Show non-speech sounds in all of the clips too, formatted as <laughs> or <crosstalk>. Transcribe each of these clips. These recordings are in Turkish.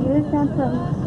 Giấy.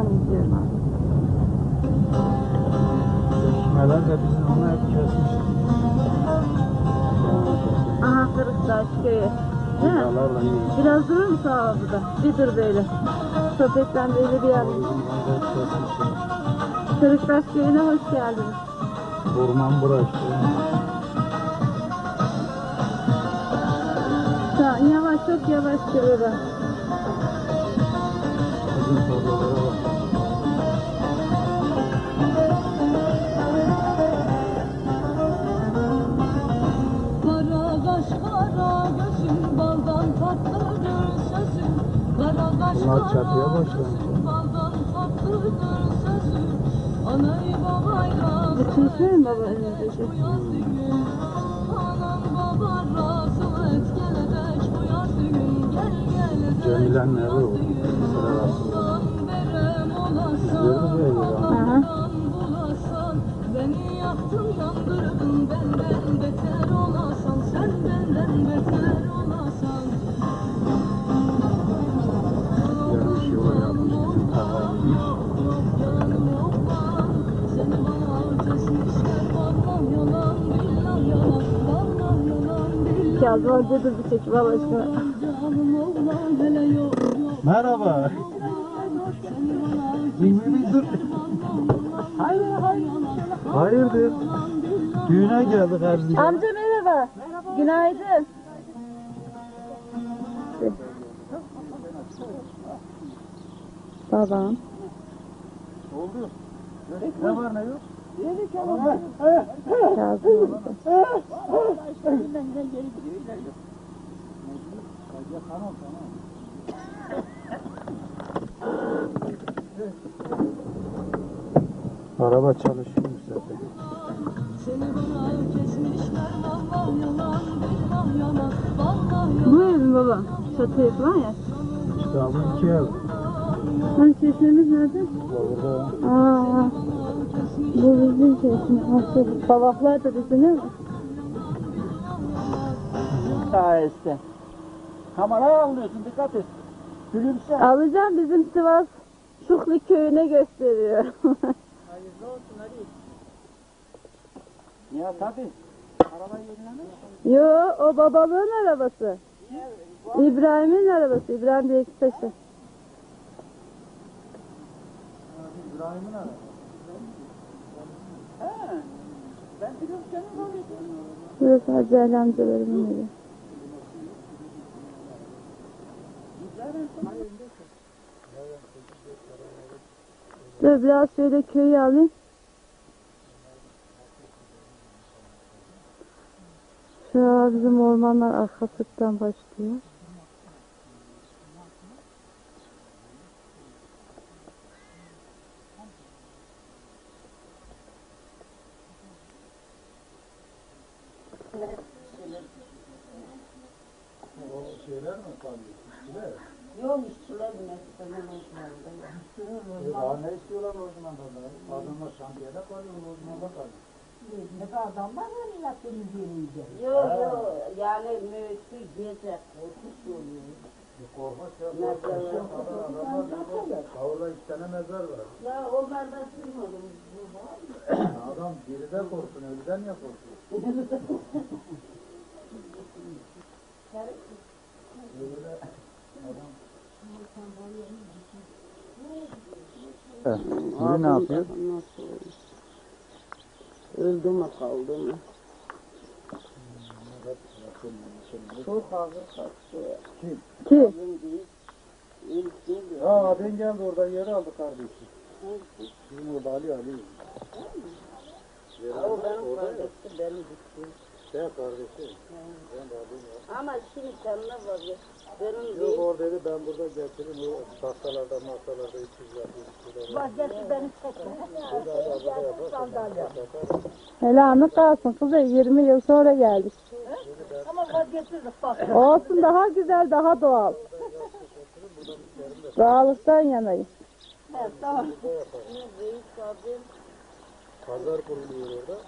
Onu izliyorum. Çeşmeler de bizim onu hep kesmiş. Aha Kırıktaş köyü. Değil mi? Vidalarla iyi. Biraz durur musun abi burada? Bir dur böyle. Sohbetten böyle bir yer. Kırıktaş köyüne hoş geldiniz. Orman bura işte. Tamam, yavaş çok yavaş geliyor. Bunlar çatıya başlamış. gözün baldan tatlıdır sözün Anayı babayla Bütün mi? baba gelecek Cemile'nin evi o. Sıra Aha. Beni yaktın yandırdın benden beter olasan Sen benden beter olasan Kazım amca dur bir çek baba aşkına. Merhaba. Seni bana Bir bir dur. Hayır hayır. Hayırdır? Düğüne geldik bir. Amca merhaba. Günaydın. Babam. Oldu. Ne var ne yok? Kazım amca. Araba çalışıyormuş zaten. Seni bana kesmişler Vallahi yalan billah yalan Vallahi yalan Bu ev mi baba? Çatı yapılan ya. İşte abi iki ev. Hani çeşmemiz nerede? Orada Aa, bu bizim çeşme. Nasıl? Babaklar da bizim değil mi? sayesinde. Kamerayı alıyorsun dikkat et. Gülümse. Alacağım bizim Sivas Şukli köyüne gösteriyor. <laughs> Ya tabii. Araba yenilenir. Yo o babalığın arabası. İbrahim'in arabası. İbrahim Bektaş'ı. İbrahim'in arabası. He. Ben biliyorum senin arabası. Burası Hacı Ali amcalarımın evi. Dur biraz şöyle köyü alayım. Şu an bizim ormanlar arka sırttan başlıyor. Şeyler mi kalıyor? İşçiler. Yok işçiler mesleğine mecburunda. E daha ne istiyorlar o zaman da? Adamlar şantiyede kalıyor, o zaman da kalıyor. Ne adam var ya milletin birinde. Yok yok yani müessir gece korkunç oluyor. Bir korkmaz ya. Ya. Adamlar. Kavurda iki tane mezar var. Ya onlardan sürmedim. Bu var. Adam geride korksun, ölüden niye <laughs> korksun? Ölüde adam... Evet. Biri ne yapıyor? Öldü mü kaldı mı? Çok ağır kaçtı. Ki Bizim değil. İlk değil. Aa abin geldi orada yeri aldı kardeşi. Bizim orada Ali Ali. O benim kardeşim beni gitti. Şey kardeşi. Ben de abim var. Ama şimdi kendine var ya. Benim Yok değil. orada dedi ben burada getiririm o tahtalarda masalarda 300 yapıyor. Bak getir beni çekme. helallik kalsın kızım 20 yıl sonra geldik. Ama vazgeçirdik bak. Olsun daha güzel daha doğal. Sağlıktan yanayım. Pazar kuruluyor orada.